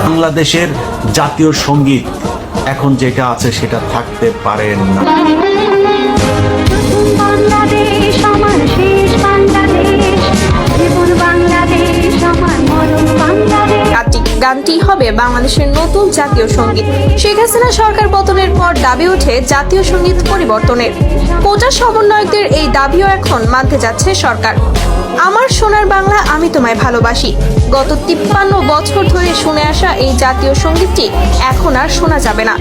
বাংলাদেশের জাতীয় সংগীত এখন যেটা আছে সেটা থাকতে পারে না। গানটি হবে বাংলাদেশের নতুন জাতীয় সংগীত। শেখ হাসিনা সরকার পতনের পর দাবি ওঠে জাতীয় সংগীত পরিবর্তনের। কোটা সমন্বয়কদের এই দাবিও এখন মানতে যাচ্ছে সরকার। আমার সোনার বাংলা আমি তোমায় ভালোবাসি। গত তিপ্পান্ন বছর ধরে শুনে আসা এই জাতীয় সঙ্গীতটি এখন আর শোনা যাবে না।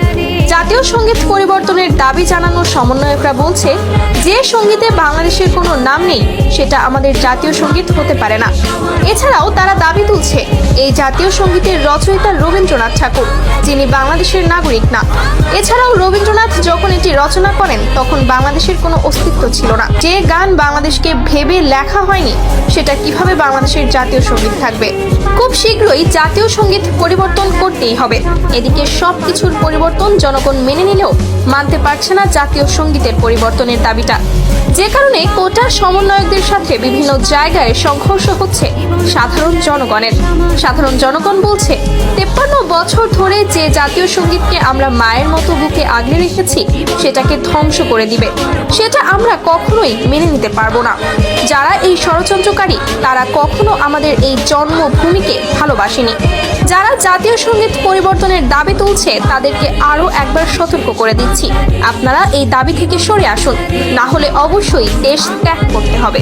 জাতীয় সংগীত পরিবর্তনের দাবি জানানো সমন্বয়করা বলছে, যে সঙ্গীতে বাংলাদেশের কোনো নাম নেই, সেটা আমাদের জাতীয় সংগীত হতে পারে না। এছাড়াও তারা দাবি তুলছে, এই জাতীয় সঙ্গীতের রচয়িতা রবীন্দ্রনাথ ঠাকুর, যিনি বাংলাদেশের নাগরিক না। এছাড়াও রবীন্দ্রনাথ যখন এটি রচনা করেন, তখন বাংলাদেশের কোনো অস্তিত্ব ছিল না। যে গান বাংলাদেশকে ভেবে লেখা হয়নি, সেটা কীভাবে বাংলাদেশের জাতীয় সংগীত থাকবে? খুব শীঘ্রই জাতীয় সংগীত পরিবর্তন করতেই হবে। এদিকে সব কিছুর পরিবর্তন জনগণ মেনে নিলেও মানতে পারছে না জাতীয় সঙ্গীতের পরিবর্তনের দাবিটা। যে কারণে কোটা সমন্বয়কদের সাথে বিভিন্ন জায়গায় সংঘর্ষ হচ্ছে সাধারণ জনগণের। সাধারণ জনগণ বলছে, তেপ্পান্ন বছর ধরে যে জাতীয় সঙ্গীতকে আমরা মায়ের মতো বুকে আগলে রেখেছি, সেটাকে ধ্বংস করে দিবে। সেটা আমরা কখনোই মেনে নিতে পারব না। যারা এই ষড়যন্ত্রকারী, তারা কখনো আমাদের এই জন্মভূমিকে ভালোবাসেনি। যারা জাতীয় সংগীত পরিবর্তনের দাবি তুলছে, তাদেরকে আরও একবার সতর্ক করে দিচ্ছি। আপনারা এই দাবি থেকে সরে আসুন, না হলে অবশ্যই দেশ ত্যাগ করতে হবে।